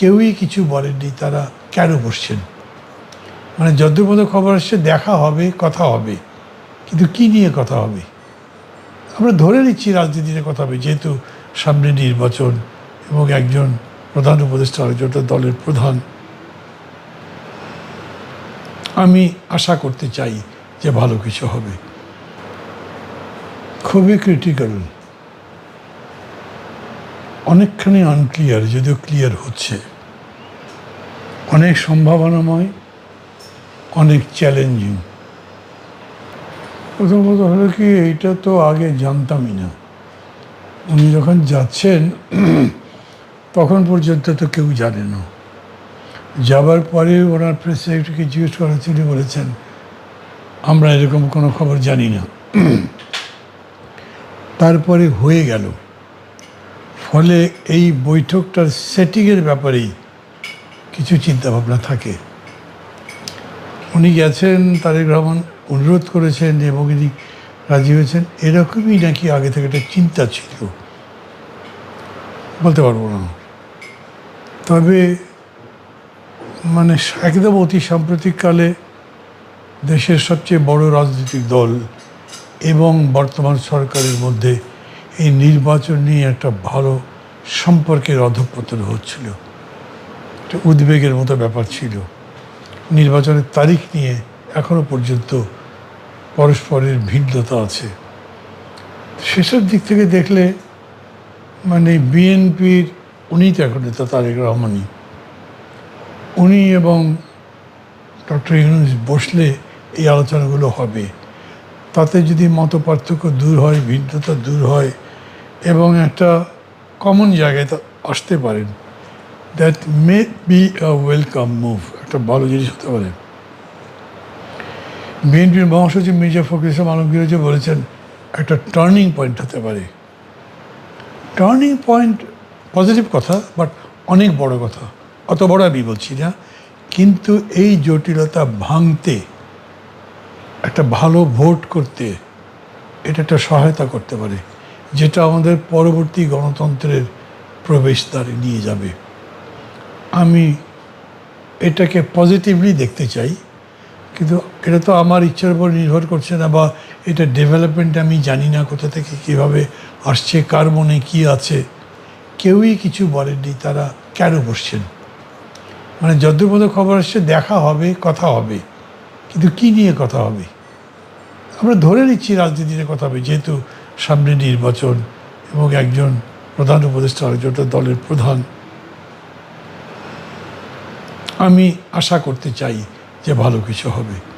কেউই কিছু বলেননি, তারা কেন বসছেন? মানে যদ্দূর মতো খবর আসছে, দেখা হবে, কথা হবে, কিন্তু কি নিয়ে কথা হবে? আমরা ধরে নিচ্ছি রাজনীতিতে কথা হবে, যেহেতু সামনে নির্বাচন এবং একজন প্রধান উপদেষ্টা আরেকজনটা দলের প্রধান। আমি আশা করতে চাই যে ভালো কিছু হবে। খুবই ক্রিটিক্যাল অনেকখানি আনক্লিয়ার যদিও ক্লিয়ার হচ্ছে। অনেক সম্ভাবনাময়, অনেক চ্যালেঞ্জিং প্রথমত হলো কি, এইটা তো আগে জানতামই না। উনি যখন যাচ্ছেন, তখন পর্যন্ত তো কেউ জানে না। যাবার পরে ওনার প্রেস সেক্রেটারিকে জিজ্ঞেস করা তিনি বলেছেন, আমরা এরকম কোনো খবর জানি না। তারপরে হয়ে গেল। ফলে এই বৈঠকটার সেটিংয়ের ব্যাপারেই কিছু চিন্তাভাবনা থাকে। উনি গেছেন, তারেক রহমান অনুরোধ করেছেন এবং ইনি রাজি হয়েছেন, এরকমই নাকি আগে থেকে একটা চিন্তা ছিল। বলতে পারব না। তবে মানে একদম অতি সাম্প্রতিককালে দেশের সবচেয়ে বড় রাজনৈতিক দল এবং বর্তমান সরকারের মধ্যে এই নির্বাচন নিয়ে একটা ভালো সম্পর্কের অধঃপতন হচ্ছিল। একটা উদ্বেগের মতো ব্যাপার ছিল। নির্বাচনের তারিখ নিয়ে এখনও পর্যন্ত পরস্পরের ভিন্নতা আছে। সেসব দিক থেকে দেখলে মানে বিএনপির, উনি তো এখন নেতা, তারেক রহমানই। উনি এবং ডক্টর ইউনুস বসলে এই আলোচনাগুলো হবে। তাতে যদি মত পার্থক্য দূর হয়, ভিন্নতা দূর হয় এবং একটা কমন জায়গায় আসতে পারেন। That may be a welcome move একটা ভালো জিনিস হতে পারে। বিএনপির মহাসচিব মির্জা ফখরুল ইসলাম আলমগীর যে বলেছেন, একটা টার্নিং পয়েন্ট হতে পারে। টার্নিং পয়েন্ট পজিটিভ কথা বাট অনেক বড় কথা। অত বড় আমি বলছি না। কিন্তু এই জটিলতা ভাঙতে, একটা ভালো ভোট করতে, এটা একটা সহায়তা করতে পারে। যেটা আমাদের পরবর্তী গণতন্ত্রের প্রবেশদ্বারে নিয়ে যাবে। আমি এটাকে পজিটিভলি দেখতে চাই, কিন্তু এটা তো আমার ইচ্ছার উপর নির্ভর করছে না বা এটা ডেভেলপমেন্ট আমি জানি না কোথা থেকে কীভাবে আসছে, কার মনে কী আছে। কেউই কিছু বলেননি, তারা কেন বসছেন? মানে যদ্দূর মতো খবর আসছে, দেখা হবে, কথা হবে। কিন্তু কি নিয়ে কথা হবে? আমরা ধরে নিচ্ছি রাজনীতিতে কথা হবে যেহেতু সামনে নির্বাচন এবং একজন প্রধান উপদেষ্টা আরেকজনটা দলের প্রধান। আমি আশা করতে চাই যে ভালো কিছু হবে।